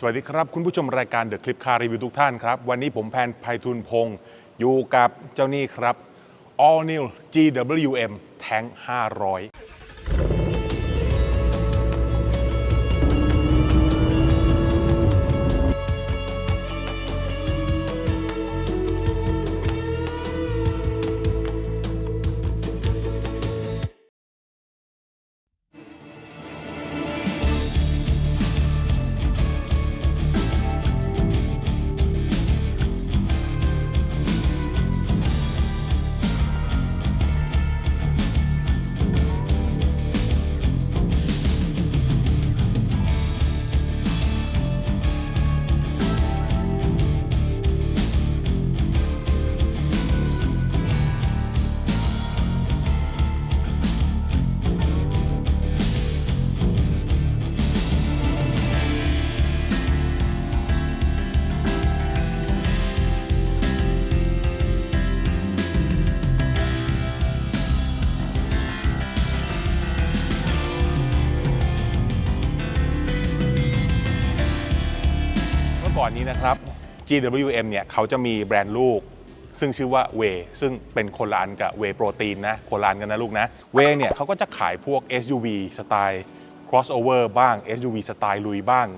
สวัสดีครับคุณผู้ชมรายการ The Clip Car Review ทุกท่านครับ วันนี้ผมแพนไพฑูรย์พงศ์อยู่กับเจ้านี่ครับ All New GWM Tank 500 นนี้นะครับ GWM เนี่ยเขาจะมีแบรนด์ลูก ซึ่งชื่อว่า w วซึ่งเป็นโคนละอันกับ w วโปรตีนนะโคนละอันกันนะลูกนะ w วเนี่ยเขาก็จะขายพวก SUV สไตล์ crossover บ้าง SUV สไตล์ลุยบ้าง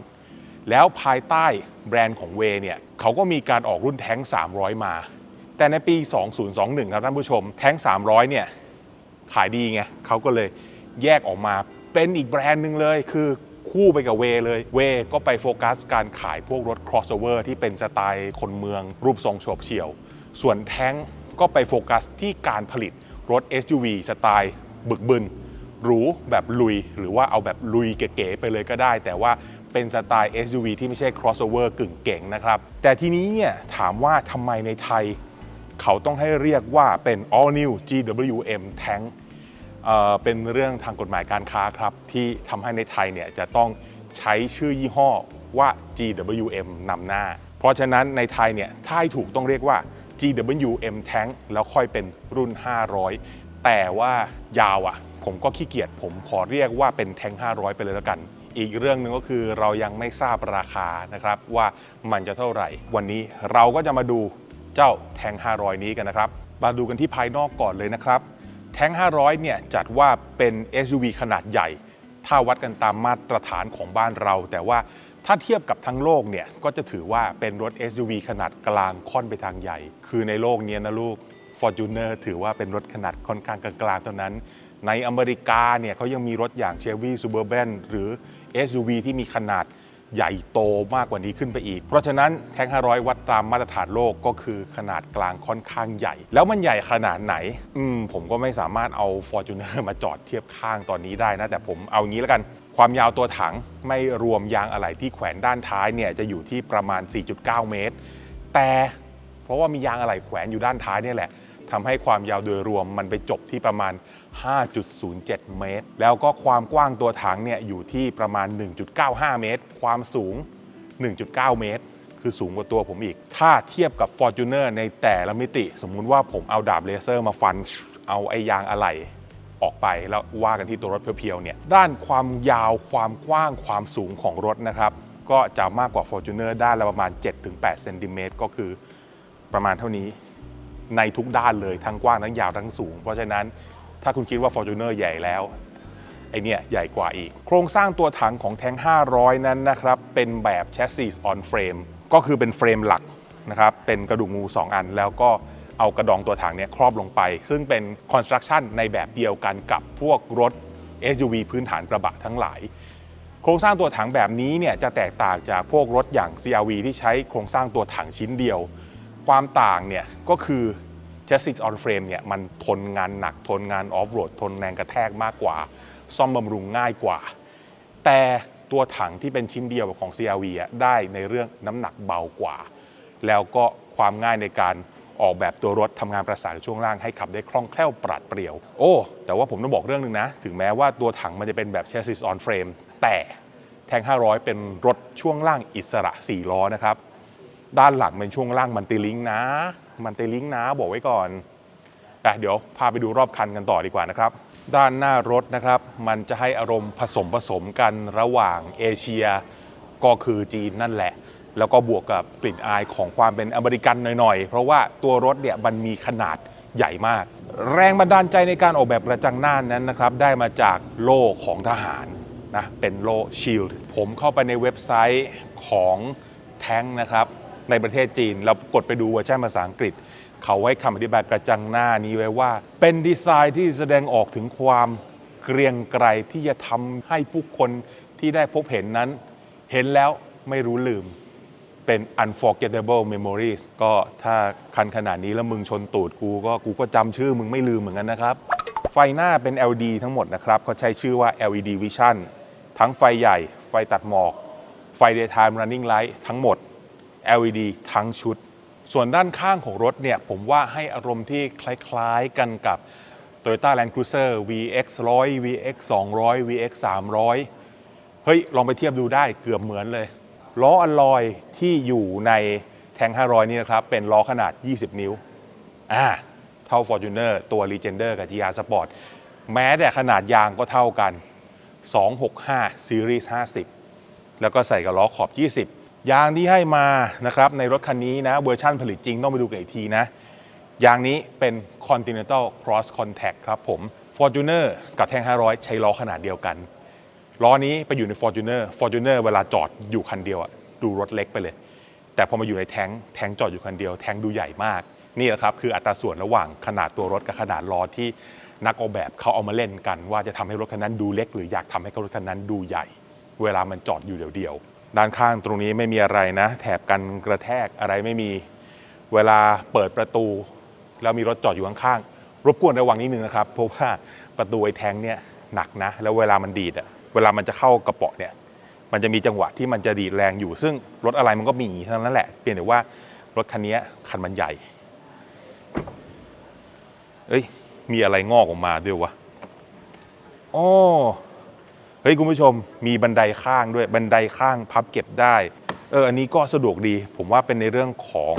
แล้วภายใต้แบรนด์ของ w วเนี่ยเขาก็มีการออกรุ่นแท้ง 300 มา แต่ในปี 2021 ครับท่านผู้ชม แท้ง 300 เนี่ยขายดีไงเขาก็เลยแยกออกมาเป็นอีกแบรนด์หนึ่งเลยคือ คู่ไปกับเวเลย เวก็ไปโฟกัสการขายพวกรถ crossover ที่เป็นสไตล์คนเมือง รูปทรงโฉบเฉี่ยว ส่วนแท้งก็ไปโฟกัสที่การผลิตรถ SUV สไตล์บึกบึนหรูแบบลุย หรือว่าเอาแบบลุยเก๋ๆไปเลยก็ได้ แต่ว่าเป็นสไตล์ SUV ที่ไม่ใช่ crossover กึ่งเก่งนะครับ แต่ทีนี้เนี่ยถามว่าทำไมในไทย เขาต้องให้เรียกว่าเป็น all new GWM Tank เป็นเรื่องทางกฎหมายการค้าครับ ที่ทำให้ในไทยเนี่ยจะต้องใช้ชื่อยี่ห้อว่า GWM นำหน้า เพราะฉะนั้นในไทยเนี่ยถ้าให้ถูกต้องเรียกว่า GWM Tank แล้วค่อยเป็นรุ่น 500 แต่ว่ายาวอะ่ะ ผมก็ขี้เกียจผมขอเรียกว่าเป็นแทง500 ไปเลยแล้วกัน อีกเรื่องหนึ่งก็คือเรายังไม่ทราบราคานะครับว่ามันจะเท่าไหร่ วันนี้เราก็จะมาดูเจ้าแทง500 นี้กันนะครับ มาดูกันที่ภายนอกก่อนเลยนะครับ แท้ง 500 เนี่ยจัดว่าเป็น SUV ขนาดใหญ่ ถ้าวัดกันตามมาตรฐานของบ้านเรา แต่ว่าถ้าเทียบกับทั้งโลกเนี่ยก็จะถือว่าเป็นรถ SUV ขนาดกลางค่อนไปทางใหญ่ คือในโลกนี้นะลูก Fortuner ถือว่าเป็นรถขนาดค่อนข้างกลางๆเท่านั้น ในอเมริกาเนี่ยเขายังมีรถอย่าง Chevy Suburban หรือ SUV ที่มีขนาด ใหญ่โตมากกว่านี้ขึ้นไปอีก เพราะฉะนั้นแทง500 วัดตามมาตรฐานโลกก็คือขนาดกลางค่อนข้างใหญ่ แล้วมันใหญ่ขนาดไหน อืมผมก็ไม่สามารถเอา Fortuner มาจอดเทียบข้างตอนนี้ได้นะ แต่ผมเอางี้แล้วกัน ความยาวตัวถังไม่รวมยางอะไหล่ที่แขวนด้านท้ายเนี่ยจะอยู่ที่ประมาณ 4.9 เมตร แต่เพราะว่ามียางอะไหล่แขวนอยู่ด้านท้ายเนี่ยแหละ ทำให้ความยาวโดยรวมมันไปจบที่ประมาณ 5.07 เมตร แล้วก็ความกว้างตัวถังเนี่ยอยู่ที่ประมาณ 1.95 เมตร ความสูง 1.9 เมตร คือสูงกว่าตัวผมอีก ถ้าเทียบกับ Fortuner ในแต่ละมิติ สมมุติว่าผมเอาดาบเลเซอร์มาฟัน เอาไอ้ยางอะไหล่ออกไปแล้วว่ากันที่ตัวรถเพียวๆเนี่ยด้านความยาวความกว้างความสูงของรถนะครับ ก็จะมากกว่า Fortuner ด้านละประมาณ 7-8เซนติเมตรก็คือประมาณเท่านี้ ในทุกด้านเลยทั้งกว้างทั้งยาวทั้งสูง เพราะฉะนั้นถ้าคุณคิดว่า Fortuner ใหญ่แล้วไอเนี่ยใหญ่กว่าอีก โครงสร้างตัวถังของแทง500 นั้นนะครับ เป็นแบบ chassis on frame ก็คือเป็นเฟรมหลักนะครับ เป็นกระดูกงู 2 อัน แล้วก็เอากระดองตัวถังเนี่ยครอบลงไป ซึ่งเป็น construction ในแบบเดียวกันกับพวกรถ SUV พื้นฐานกระบะทั้งหลาย โครงสร้างตัวถังแบบนี้เนี่ยจะแตกต่างจากพวกรถอย่าง CRV ที่ใช้โครงสร้างตัวถังชิ้นเดียว ความต่างเนี่ยก็คือ chassis on frame เนี่ยมันทนงานหนักทนงานออฟโรดทนแรงกระแทกมากกว่า ซ่อมบำรุงง่ายกว่า แต่ตัวถังที่เป็นชิ้นเดียวของ CRV อะได้ในเรื่องน้ำหนักเบากว่า แล้วก็ความง่ายในการออกแบบตัวรถทำงานประสานช่วงล่างให้ขับได้คล่องแคล่วปราดเปรียว โอ้ แต่ว่าผมต้องบอกเรื่องหนึ่งนะ ถึงแม้ว่าตัวถังมันจะเป็นแบบ chassis on frame แต่แทง 500 เป็นรถช่วงล่างอิสระ 4 ล้อนะครับ ด้านหลังเป็นช่วงล่างมันติลิงนะ มันติลิงก์นะบอกไว้ก่อนแต่เดี๋ยวพาไปดูรอบคันกันต่อดีกว่านะครับ ด้านหน้ารถนะครับ มันจะให้อารมณ์ผสมผสมกันระหว่างเอเชีย ก็คือจีนนั่นแหละ แล้วก็บวกกับกลิ่นอายของความเป็นอเมริกันหน่อยๆ เพราะว่าตัวรถเนี่ยมันมีขนาดใหญ่มาก แรงบันดาลใจในการออกแบบกระจังหน้านั้นนะครับ ได้มาจากโล่ของทหารนะเป็นโล่ชิลด์ผมเข้าไปในเว็บไซต์ของแท้งนะครับ ในประเทศจีน เรากดไปดูเวอร์ชันภาษาอังกฤษ เขาให้คำอธิบายกระจังหน้านี้ไว้ว่า เป็นดีไซน์ที่แสดงออกถึงความเกรียงไกรที่จะทำให้ผู้คนที่ได้พบเห็นนั้น เห็นแล้วไม่รู้ลืม เป็น unforgettable memories ก็ถ้าคันขนาดนี้แล้วมึงชนตูดกูก็กูก็จำชื่อมึงไม่ลืมเหมือนกันนะครับ ไฟหน้าเป็น LED ทั้งหมดนะครับเขาใช้ชื่อว่า LED Vision ทั้งไฟใหญ่ ไฟตัดหมอก ไฟ daytime running light ทั้งหมด LED ทั้งชุด ส่วนด้านข้างของรถเนี่ยผมว่าให้อารมณ์ที่คล้ายๆกันกับ Toyota Land Cruiser VX 100 VX 200 VX 300 เฮ้ย ลองไปเทียบดูได้เกือบเหมือนเลย ล้ออลลอยที่อยู่ในแทง 500 นี่นะครับ เป็นล้อขนาด 20 นิ้ว อ่า เท่า Fortuner ตัว Legender กับ GR Sport แม้แต่ขนาดยางก็เท่ากัน 265 Series 50 แล้วก็ใส่กับล้อขอบ 20 ยางที่ให้มานะครับในรถคันนี้นะเวอร์ชั่นผลิตจริงต้องไปดูกันอีกทีนะ ยางนี้เป็น Continental Cross Contact ครับผม Fortuner กับแท่ง 500 ใช้ล้อขนาดเดียวกัน ล้อนี้ไปอยู่ใน Fortuner Fortuner เวลาจอดอยู่คันเดียวอะดูรถเล็กไปเลย แต่พอมาอยู่ในแท้งแท้งจอดอยู่คันเดียว แท้งดูใหญ่มาก นี่แหละครับคืออัตราส่วนระหว่างขนาดตัวรถกับขนาดล้อที่นักออกแบบเขาเอามาเล่นกัน ว่าจะทำให้รถคันนั้นดูเล็ก หรืออยากทำให้รถคันนั้นดูใหญ่ เวลามันจอดอยู่เดียวๆ ด้านข้างตรงนี้ไม่มีอะไรนะ แถบกันกระแทกอะไรไม่มีเวลาเปิดประตู แล้วมีรถจอดอยู่ข้างๆรบกวนระวังนิดนึงนะครับ เพราะว่าประตูไอ้แทงเนี่ยหนักนะ แล้วเวลามันดีดอะเวลามันจะเข้ากระเป๋อเนี่ยมันจะมีจังหวะที่มันจะดีดแรงอยู่ ซึ่งรถอะไรมันก็มีอย่างนี้เท่านั้นแหละเพียงแต่ว่ารถคันนี้คันมันใหญ่ เอ้ยมีอะไรงอกออกมาด้วยวะอ๋อ เฮ้ยคุณผู้ชมมีบันไดข้างด้วยบันไดข้างพับเก็บได้เอออันนี้ก็สะดวกดี ผมว่าเป็นในเรื่องของ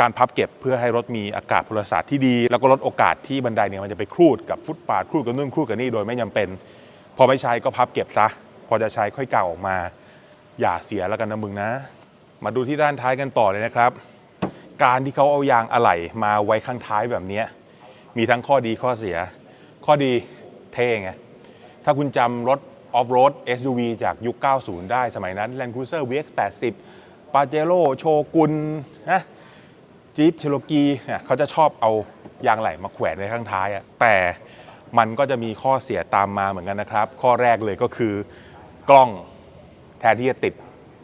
การพับเก็บเพื่อให้รถมีอากาศพลศาสตร์ที่ดี แล้วก็ลดโอกาสที่บันไดเนี่ยมันจะไปครูดกับฟุตปาดครูดกับนู่นครูดกับนี่โดยไม่จำเป็น พอไม่ใช้ก็พับเก็บซะ พอจะใช้ค่อยเก่าออกมา อย่าเสียแล้วกันนะมึงนะ มาดูที่ด้านท้ายกันต่อเลยนะครับ การที่เขาเอายางอะไหล่มาไว้ข้างท้ายแบบนี้มีทั้งข้อดีข้อเสีย ข้อดีเท่ไง ถ้าคุณจำรถออฟโรด SUV จากยุค 90 ได้สมัยนั้น Land Cruiser VX 80 Pajero โชกุนนะจีปเชโลกีเนี่ยเขาจะชอบเอายางไหล่มาแขวนไว้ข้างท้ายอะแต่มันก็จะมีข้อเสียตามมาเหมือนกันนะครับ ข้อแรกเลยก็คือกล้องแทนที่จะติด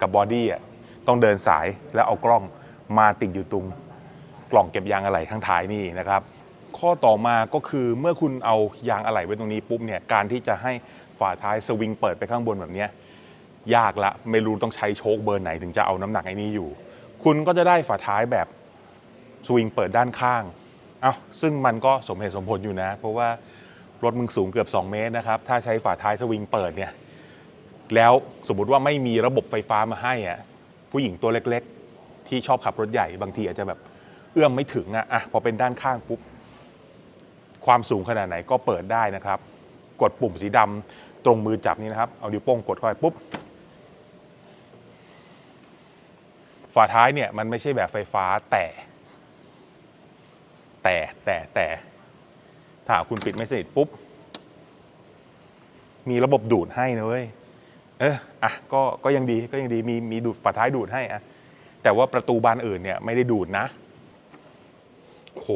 กับบอดี้อะต้องเดินสายแล้วเอากล้องมาติดอยู่ตรงกล่องเก็บยางอะไหล่ข้างท้ายนี่นะครับ ข้อต่อมาก็คือเมื่อคุณเอายางอะไหล่ไว้ตรงนี้ปุ๊บเนี่ยการที่จะให้ฝาท้ายสวิงเปิดไปข้างบนแบบนี้ยากละไม่รู้ต้องใช้โชคเบอร์ไหนถึงจะเอาน้ำหนักไอ้นี้อยู่ คุณก็จะได้ฝาท้ายแบบสวิงเปิดด้านข้างเอาซึ่งมันก็สมเหตุสมผลอยู่นะ เพราะว่ารถมึงสูงเกือบ 2 เมตรนะครับถ้าใช้ฝาท้ายสวิงเปิดเนี่ยแล้วสมมุติว่าไม่มีระบบไฟฟ้ามาให้อะผู้หญิงตัวเล็กๆ ที่ชอบขับรถใหญ่บางทีอาจจะแบบเอื้อมไม่ถึงอะอะพอเป็นด้านข้างปุ๊บ ความสูงขนาดไหนก็เปิดได้นะครับ กดปุ่มสีดำตรงมือจับนี่นะครับ เอานิ้วโป้งกดเข้าไปปุ๊บ ฝาท้ายเนี่ยมันไม่ใช่แบบไฟฟ้าแต่แต่แต่แต่ถ้าคุณปิดไม่สนิทปุ๊บ มีระบบดูดให้นะเว้ยเอออะก็ก็ยังดีก็ยังดีมีมีดูดฝาท้ายดูดให้อะแต่ว่าประตูบานอื่นเนี่ยไม่ได้ดูดนะ โห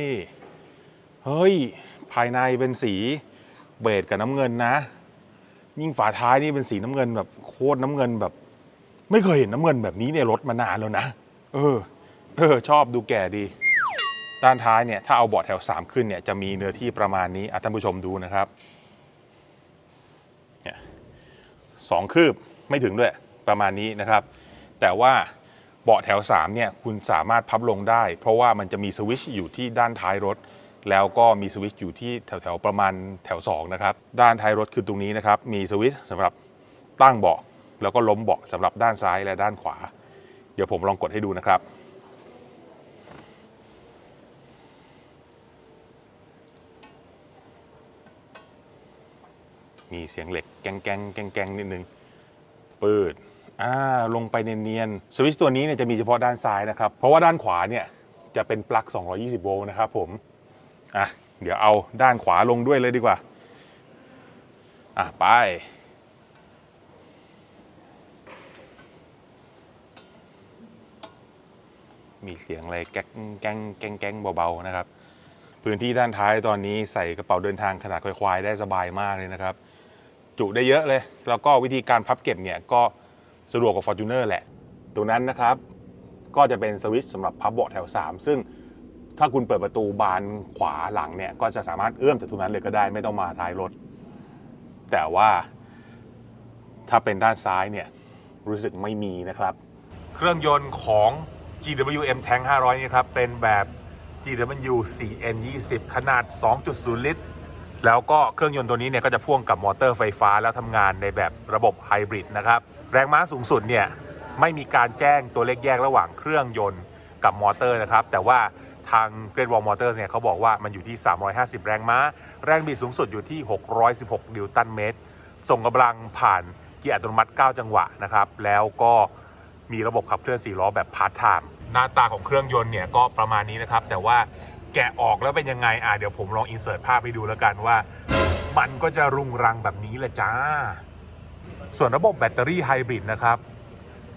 นี่ เฮ้ย ภายในเป็นสีเบจกับน้ำเงินนะ ยิ่งฝาท้ายนี่เป็นสีน้ำเงินแบบโคตรน้ำเงินแบบ ไม่เคยเห็นน้ำเงินแบบนี้ในรถมานานแล้วนะ เออ เออ ชอบดูแก่ดี ด้านท้ายเนี่ยถ้าเอาเบาะแถว 3 ขึ้นเนี่ยจะมีเนื้อที่ประมาณนี้อะท่านผู้ชมดูนะครับเนี่ยสองคืบไม่ถึงด้วยประมาณนี้นะครับ แต่ว่าเบาะแถว3เนี่ยคุณสามารถพับลงได้ เพราะว่ามันจะมีสวิช์อยู่ที่ด้านท้ายรถ แล้วก็มีสวิตช์อยู่ที่แถวๆประมาณแถว2นะครับด้านท้ายรถคือตรงนี้นะครับมีสวิตช์สำหรับตั้งเบาะแล้วก็ล้มเบาะสำหรับด้านซ้ายและด้านขวา เดี๋ยวผมลองกดให้ดูนะครับมีเสียงเหล็กแกงแกงแกงแกงนิดนึงเปืดอ่าลงไปเนียนๆสวิตช์ตัวนี้เนี่ยจะมีเฉพาะด้านซ้ายนะครับ เพราะว่าด้านขวาเนี่ยจะเป็นปลั๊ก 220 โวลต์นะครับผม อะเดี๋ยวเอาด้านขวาลงด้วยเลยดีกว่า อะไป มีเสียงอะไรแก๊กแก๊งแก๊งแก๊งเบาๆนะครับ พื้นที่ด้านท้ายตอนนี้ใส่กระเป๋าเดินทางขนาดควายๆได้สบายมากเลยนะครับ จุได้เยอะเลย แล้วก็วิธีการพับเก็บเนี่ยก็สะดวกกว่า Fortuner แหละ ตรงนั้นนะครับ ก็จะเป็นสวิตช์สำหรับพับเบาะแถว 3 ซึ่ง ถ้าคุณเปิดประตูบานขวาหลังเนี่ยก็จะสามารถเอื้อมจากตรงนั้นเลยก็ได้ไม่ต้องมาท้ายรถ แต่ว่าถ้าเป็นด้านซ้ายเนี่ยรู้สึกไม่มีนะครับ เครื่องยนต์ของ GWM Tank 500 นี่ครับ เป็นแบบ GW 4N 20ขนาด 2.0 ลิตร แล้วก็เครื่องยนต์ตัวนี้เนี่ยก็จะพ่วงกับมอเตอร์ไฟฟ้าแล้วทำงานในแบบระบบไฮบริดนะครับ แรงม้าสูงสุดเนี่ยไม่มีการแจ้งตัวเลขแยกระหว่างเครื่องยนต์กับมอเตอร์นะครับ แต่ว่า ทาง Great Wall Motors เนี่ยเขาบอกว่ามันอยู่ที่ 350 แรงม้า แรงบิดสูงสุดอยู่ที่ 616 นิวตันเมตร ส่งกำลังผ่านเกียร์อัตโนมัติ 9 จังหวะนะครับ แล้วก็มีระบบขับเคลื่อน 4 ล้อแบบพาร์ทไทม์หน้าตาของเครื่องยนต์เนี่ยก็ประมาณนี้นะครับ แต่ว่าแกะออกแล้วเป็นยังไงอะเดี๋ยวผมลองอินเสิร์ตภาพให้ดูแล้วกันว่า มันก็จะรุงรังแบบนี้แหละจ้า ส่วนระบบแบตเตอรี่ไฮบริดนะครับ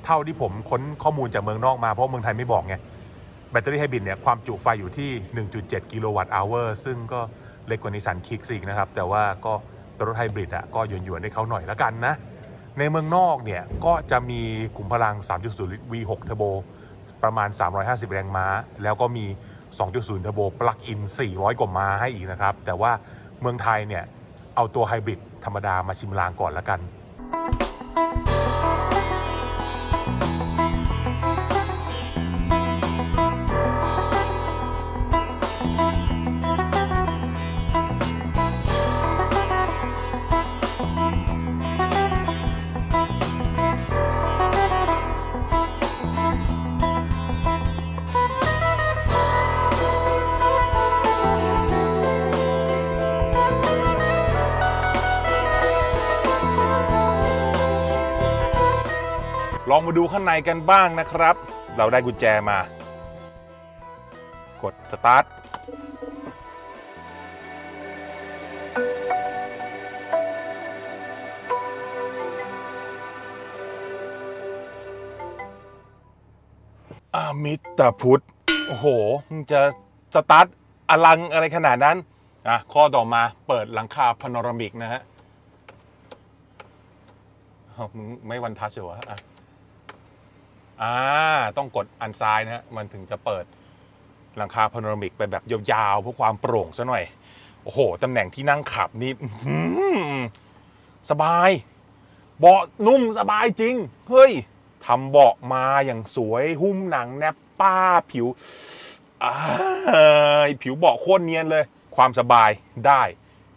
เท่าที่ผมค้นข้อมูลจากเมืองนอกมาเพราะเมืองไทยไม่บอกไง แบตเตอรี่ไฮบริดเนี่ยความจุไฟอยู่ที่ 1.7 กิโลวัตต์อเวอร์ซึ่งก็เล็กกว่านิสสันคิกซิกนะครับ แต่ว่าก็เป็นรถไฮบริดอะก็หยวนๆให้เขาหน่อยละกันนะ ในเมืองนอกเนี่ย ก็จะมีขุมพลัง 3.0 ลิตร V6 เทอร์โบประมาณ 350 แรงม้า แล้วก็มี 2.0 เทอร์โบปลั๊กอิน 400 กว่าม้าให้อีกนะครับ แต่ว่าเมืองไทยเนี่ย เอาตัวไฮบริดธรรมดามาชิมลางก่อนละกัน องมาดูข้างในกันบ้างนะครับ เราได้กุญแจมา กดสตาร์ทอามิตรพุทธ โอ้โหมึงจะสตาร์ทอลังอะไรขนาดนั้นอะข้อต่อมาเปิดหลังคาพาโนรามิกนะฮะมึงไม่วันทัชเหรอวะอะ อ่าต้องกดอันซ้ายนะฮะมันถึงจะเปิดหลังคาพาโนรามิกไปแบบยาวๆเพื่อความโปร่งซะหน่อย โอ้โหตำแหน่งที่นั่งขับนี่อื้อหือสบาย เบาะนุ่มสบายจริง เฮ้ยทำเบาะมาอย่างสวยหุ้มหนังแนบป้าผิวอ่าผิวเบาะโคตรเนียนเลย ความสบายได้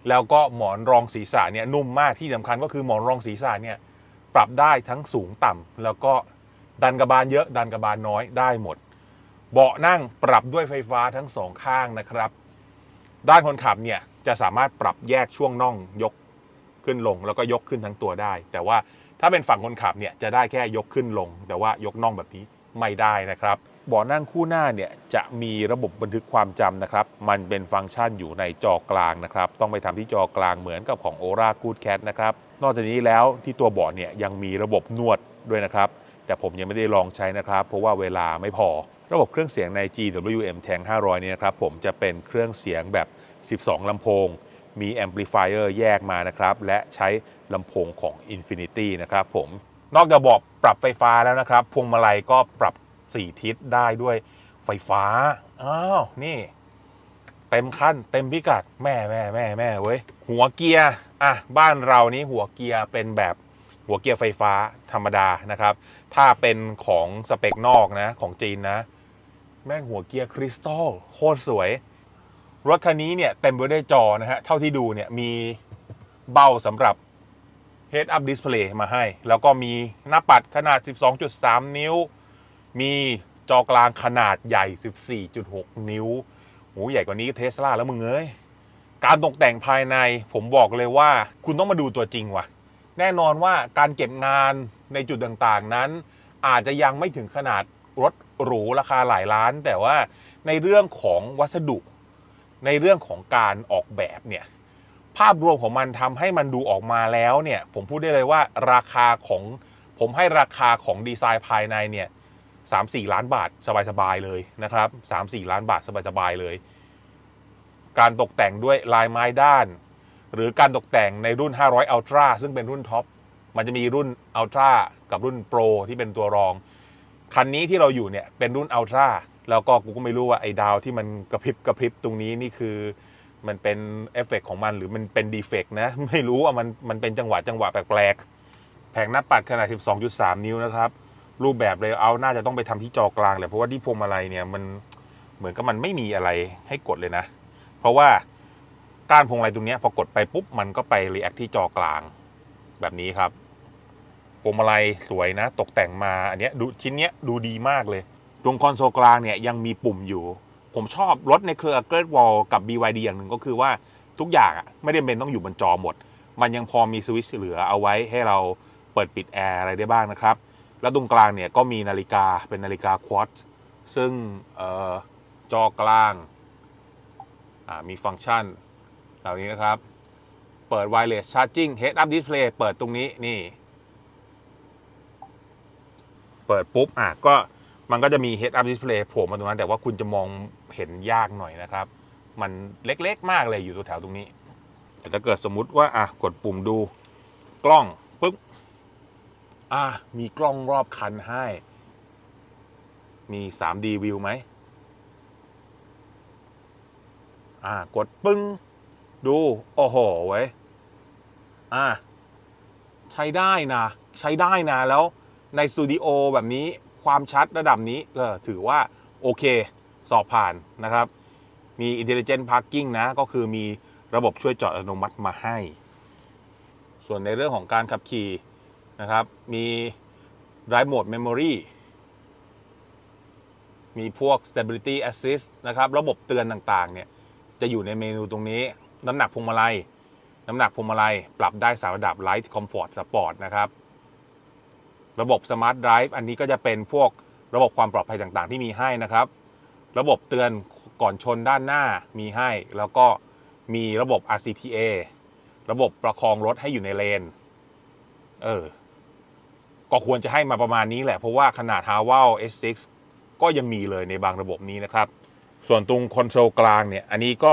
แล้วก็หมอนรองศีรษะเนี่ยนุ่มมากที่สำคัญก็คือหมอนรองศีรษะเนี่ยปรับได้ทั้งสูงต่ำแล้วก็ ดันกระบาลเยอะดันกระบาลน้อยได้หมด เบาะนั่งปรับด้วยไฟฟ้าทั้งสองข้างนะครับ ด้านคนขับเนี่ยจะสามารถปรับแยกช่วงน่องยกขึ้นลง แล้วก็ยกขึ้นทั้งตัวได้ แต่ว่าถ้าเป็นฝั่งคนขับเนี่ยจะได้แค่ยกขึ้นลง แต่ว่ายกน่องแบบนี้ไม่ได้นะครับเบาะนั่งคู่หน้าเนี่ยจะมีระบบบันทึกความจำนะครับ มันเป็นฟังก์ชันอยู่ในจอกลางนะครับ ต้องไปทำที่จอกลางเหมือนกับของ Ora Good Cat นะครับ นอกจากนี้แล้วที่ตัวเบาะเนี่ยยังมีระบบนวดด้วยนะครับ แต่ผมยังไม่ได้ลองใช้นะครับ เพราะว่าเวลาไม่พอ ระบบเครื่องเสียงใน GWM Tank 500เนี่ยนะครับ ผมจะเป็นเครื่องเสียงแบบ 12 ลำโพง มีแอมพลิฟายเออร์แยกมานะครับ และใช้ลำโพงของ Infinity นะครับผม นอกจากบอกปรับไฟฟ้าแล้วนะครับ พวงมาลัยก็ปรับ 4 ทิศได้ด้วยไฟฟ้า อ้าว นี่ เต็มขั้น เต็มพิกัด แม่แม่แม่แม่เว้ย หัวเกียร์ อะ บ้านเรานี้หัวเกียร์เป็นแบบ หัวเกียร์ไฟฟ้าธรรมดานะครับ ถ้าเป็นของสเปคนอกนะ ของจีนนะ แม่งหัวเกียร์คริสตัลโคตรสวย รถคันนี้เนี่ยเต็มไปด้วยจอนะฮะ เท่าที่ดูเนี่ยมีเบ้าสำหรับ Head Up Display มาให้ แล้วก็มีหน้าปัดขนาด 12.3 นิ้ว มีจอกลางขนาดใหญ่ 14.6 นิ้วโหใหญ่กว่านี้เทสลาแล้วมึงเอ้ย การตกแต่งภายในผมบอกเลยว่า คุณต้องมาดูตัวจริงว่ะ แน่นอนว่าการเก็บงานในจุดต่างๆนั้น อาจจะยังไม่ถึงขนาดรถหรูราคาหลายล้าน แต่ว่าในเรื่องของวัสดุ ในเรื่องของการออกแบบเนี่ยภาพรวมของมันทำให้มันดูออกมาแล้วเนี่ยผมพูดได้เลยว่าราคาของผมให้ราคาของดีไซน์ภายในเนี่ยสามสี่ล้านบาทสบายๆเลยนะครับสามสี่ล้านบาทสบายๆเลย การตกแต่งด้วยลายไม้ด้าน หรือการตกแต่งในรุ่น 500 Ultra ซึ่งเป็นรุ่นท็อป มันจะมีรุ่น Ultra กับรุ่น Pro ที่เป็นตัวรอง คันนี้ที่เราอยู่เนี่ยเป็นรุ่น Ultra แล้วก็กูก็ไม่รู้ว่าไอ้ดาวที่มันกระพริบกระพริบตรงนี้นี่คือ มันเป็นเอฟเฟกของมันหรือมันเป็นดีเฟกนะไม่รู้ว่ามันมันเป็นจังหวะจังหวะแปลกๆแผงหน้าปัดขนาด 12.3 นิ้วนะครับรูปแบบเลยเอาน่าจะต้องไปทำที่จอกลางแหละเพราะว่าที่พวงมาลัยเนี่ยมันเหมือนกับมันไม่มีอะไรให้กดเลยนะ เพราะว่า ก้านพวงมาลัยตรงนี้พอกดไปปุ๊บมันก็ไปรีแอคที่จอกลาง แบบนี้ครับพวงมาลัยสวยนะ ตกแต่งมาอันนี้ดูชิ้นเนี้ยดูดีมากเลย ตรงคอนโซลกลางเนี่ยยังมีปุ่มอยู่ ผมชอบรถในเครือ Great Wall กับ BYD อย่างหนึ่งก็คือว่าทุกอย่างไม่ได้เป็นต้องอยู่บนจอหมด มันยังพอมีสวิตช์เหลือเอาไว้ให้เราเปิดปิดแอร์อะไรได้บ้างนะครับ แล้วตรงกลางเนี่ยก็มีนาฬิกาเป็นนาฬิกาควอตซึ่งออจอกลางมีฟังก์ชัน เหล่านี้นะครับ เปิด wireless charging head up display เปิดตรงนี้นี่ เปิดปุ๊บอะก็มันก็จะมี head up display โผล่มาตรงนั้น แต่ว่าคุณจะมองเห็นยากหน่อยนะครับ มันเล็กๆ มากเลยอยู่ตัวแถวตรงนี้ แต่ถ้าเกิดสมมุติว่าอะกดปุ่มดูกล้องปึ๊บอะมีกล้องรอบคันให้ มี 3D view ไหมอ่ากดปึ้ง ดู โอ้โหเว้ยอ่าใช้ได้นะ ใช้ได้นะ แล้วในสตูดิโอแบบนี้ความชัดระดับนี้ก็ถือว่า โอเค สอบผ่านนะครับ มี Intelligent Parking นะ ก็คือมีระบบช่วยจอดอัตโนมัติมาให้ ส่วนในเรื่องของการขับขี่นะครับ มี Drive Mode Memory มีพวก Stability Assist นะครับ ระบบเตือนต่าง ๆ เนี่ย จะอยู่ในเมนูตรงนี้ น้ำหนักพวงมาลัย น้ำหนักพวงมาลัย ปรับได้สามระดับ Light Comfort Sport นะครับ ระบบ Smart Drive อันนี้ก็จะเป็นพวกระบบความปลอดภัยต่างๆ ที่มีให้นะครับ ระบบเตือนก่อนชนด้านหน้ามีให้ แล้วก็มีระบบ RCTA ระบบประคองรถให้อยู่ในเลน เออ ก็ควรจะให้มาประมาณนี้แหละ เพราะว่าขนาด h a w a l S6 ก็ยังมีเลยในบางระบบนี้นะครับ ส่วนตรงคอนโซลกลางเนี่ย อันนี้ก็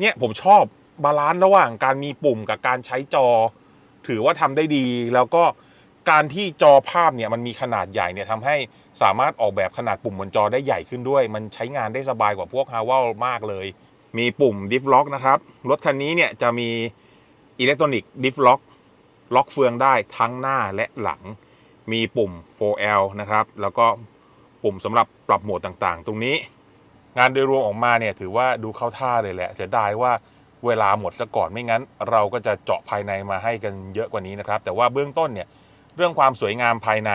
เนี่ยผมชอบบาลานซ์ระหว่างการมีปุ่มกับการใช้จอ ถือว่าทำได้ดีแล้วก็การที่จอภาพเนี่ยมันมีขนาดใหญ่เนี่ยทำให้สามารถออกแบบขนาดปุ่มบนจอได้ใหญ่ขึ้นด้วย มันใช้งานได้สบายกว่าพวก h a w a l มากเลย มีปุ่ม Diff Lock นะครับ รถคันนี้เนี่ยจะมีอิเล็กทรอนิกส์ Diff Lock ล็อกเฟืองได้ทั้งหน้าและหลัง มีปุ่ม 4L นะครับ แล้วก็ปุ่มสำหรับปรับโหมดต่างๆ ตรงนี้ งานโดยรวมออกมาเนี่ยถือว่าดูเข้าท่าเลยแหละเสียดายว่าเวลาหมดซะก่อนไม่งั้น เราก็จะเจาะภายในมาให้กันเยอะกว่านี้นะครับ แต่ว่าเบื้องต้นเนี่ยเรื่องความสวยงามภายใน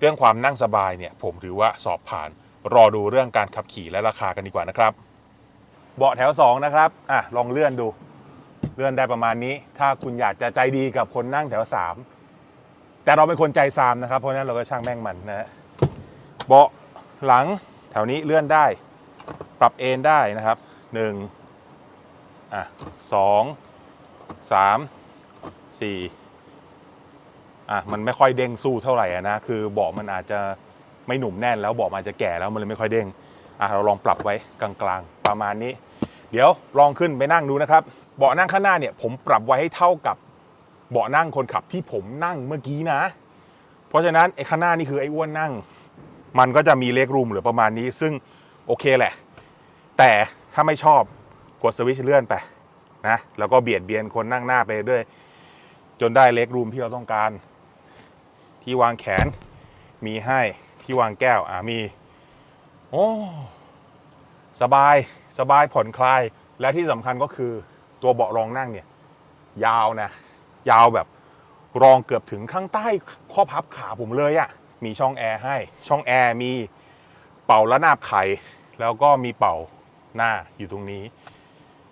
เรื่องความนั่งสบายเนี่ยผมถือว่าสอบผ่าน รอดูเรื่องการขับขี่และราคากันดีกว่านะครับ เบาะแถว 2 นะครับอะลองเลื่อนดู เลื่อนได้ประมาณนี้ ถ้าคุณอยากจะใจดีกับคนนั่งแถว 3 แต่เราเป็นคนใจซามนะครับเพราะฉะนั้นเราก็ช่างแม่งมันนะฮะเบาะหลังแถวนี้เลื่อนได้ ปรับเอนได้นะครับหนึ่งอะสองสามสี่อะมันไม่ค่อยเด้งสู้เท่าไหร่นะคือเบาะมันอาจจะไม่หนุ่มแน่นแล้วเบาะมันจะแก่แล้วมันเลยไม่ค่อยเด้งอะเราลองปรับไว้กลางๆ ประมาณนี้ เดี๋ยวลองขึ้นไปนั่งดูนะครับ เบาะนั่งข้างหน้าเนี่ยผมปรับไว้ให้เท่ากับเบาะนั่งคนขับที่ผมนั่งเมื่อกี้นะ เพราะฉะนั้นไอ้ข้างหน้านี่คือไอ้อ้วนนั่ง มันก็จะมีเลกรูมหลือประมาณนี้ ซึ่ง โอเคแหละ แต่ถ้าไม่ชอบกดสวิชเลื่อนไปนะแล้วก็เบียดเบียนคนนั่งหน้าไปเรื่อยจนได้เลกรูมที่เราต้องการ ที่วางแขนมีให้ที่วางแก้วอ่ามี โอ้ สบายสบายผ่อนคลาย และที่สำคัญก็คือตัวเบาะรองนั่งเนี่ย ยาวนะ ยาวแบบรองเกือบถึงข้างใต้ข้อพับขาผมเลยอะ่ะมีช่องแอร์ให้ช่องแอร์มี เป่าระนาบไข่แล้วก็มีเป่าหน้าอยู่ตรงนี้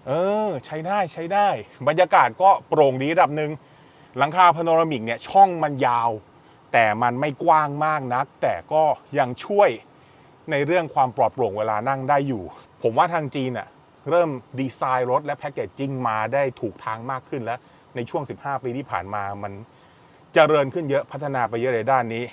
เออ ใช้ได้ใช้ได้ บรรยากาศก็โปร่งดีระดับหนึ่งหลังคาพาโนรามิกเนี่ยช่องมันยาว แต่มันไม่กว้างมากนัก แต่ก็ยังช่วยในเรื่องความปลอดโปร่งเวลานั่งได้อยู่ ผมว่าทางจีนอะเริ่มดีไซน์รถและแพคเกจจิ้งมาได้ถูกทางมากขึ้นแล้ว ในช่วง 15 ปีที่ผ่านมามันเจริญขึ้นเยอะพัฒนาไปเยอะในด้านนี้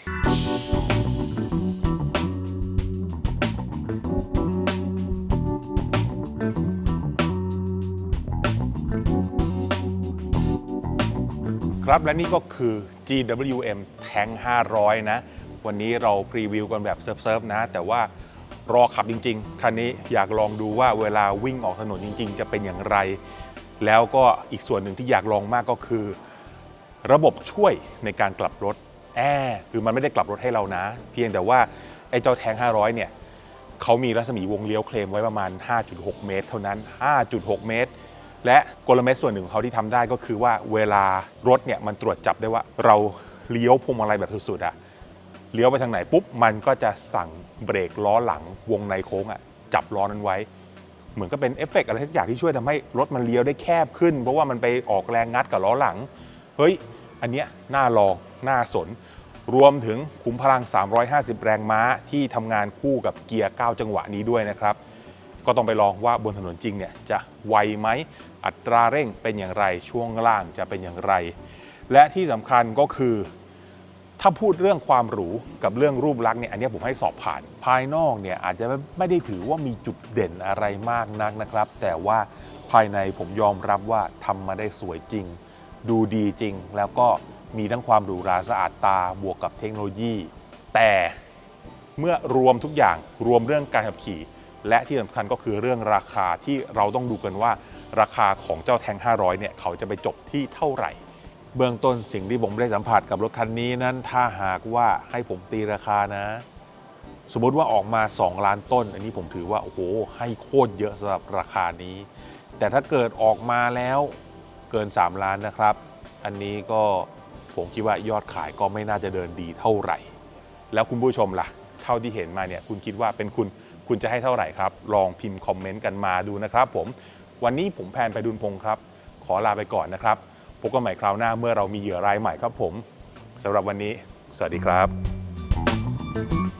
ครับและนี่ก็คือ GWM Tank 500 นะ วันนี้เราพรีวิวกันแบบเซิร์ฟๆนะ แต่ว่ารอขับจริงๆ คันนี้อยากลองดูว่าเวลาวิ่งออกถนนจริง ๆ จะเป็นอย่างไร แล้วก็อีกส่วนหนึ่งที่อยากลองมากก็คือ ระบบช่วยในการกลับรถแอร์คือมันไม่ได้กลับรถให้เรานะ เพียงแต่ว่าไอ้เจ้าแทง 500 เนี่ยเขามีรัศมีวงเลี้ยวเคลมไว้ประมาณ 5.6 เมตร เท่านั้น 5.6 เมตร และกลเม็ดส่วนหนึ่งของเขาที่ทำได้ก็คือว่าเวลารถเนี่ยมันตรวจจับได้ว่าเราเลี้ยวพวงมาลัยแบบสุดๆอะเลี้ยวไปทางไหนปุ๊บมันก็จะสั่งเบรกล้อหลังวงในโค้งอะจับล้อนั้นไว้ เหมือนก็เป็นเอฟเฟกต์อะไรทุกอย่างที่ช่วยทำให้รถมันเลี้ยวได้แคบขึ้น เพราะว่ามันไปออกแรงงัดกับล้อหลัง เฮ้ย อันเนี้ยน่าลองน่าสน รวมถึงขุมพลัง 350 แรงม้าที่ทำงานคู่กับเกียร์ 9 จังหวะนี้ด้วยนะครับ ก็ต้องไปลองว่าบนถนนจริงเนี่ยจะไวไหมอัตราเร่งเป็นอย่างไรช่วงล่างจะเป็นอย่างไร และที่สำคัญก็คือ ถ้าพูดเรื่องความหรูกับเรื่องรูปลักษณ์เนี่ยอันนี้ผมให้สอบผ่าน ภายนอกเนี่ยอาจจะไม่ได้ถือว่ามีจุดเด่นอะไรมากนักนะครับ แต่ว่าภายในผมยอมรับว่าทำมาได้สวยจริง ดูดีจริง แล้วก็มีทั้งความหรูหราสะอาดตาบวกกับเทคโนโลยี แต่เมื่อรวมทุกอย่างรวมเรื่องการขับขี่ และที่สำคัญก็คือเรื่องราคาที่เราต้องดูกันว่าราคาของเจ้าแทง 500 เนี่ย เขาจะไปจบที่เท่าไหร่ เบื้องต้นสิ่งที่ผมได้สัมผัสกับรถคันนี้นั้น ถ้าหากว่าให้ผมตีราคานะ สมมติว่าออกมา 2 ล้านต้น อันนี้ผมถือว่า โอ้โห ให้โคตรเยอะสำหรับราคานี้ แต่ถ้าเกิดออกมาแล้วเกิน 3 ล้านนะครับ อันนี้ก็ผมคิดว่ายอดขายก็ไม่น่าจะเดินดีเท่าไหร่ แล้วคุณผู้ชมล่ะ เท่าที่เห็นมาเนี่ยคุณคิดว่าเป็นคุณ คุณจะให้เท่าไหร่ครับ ลองพิมพ์คอมเมนต์กันมาดูนะครับผม วันนี้ผมแพนไปดุลพงศ์ครับ ขอลาไปก่อนนะครับ พบกันใหม่คราวหน้าเมื่อเรามีเหยื่อรายใหม่ครับผมสำหรับวันนี้ สวัสดีครับ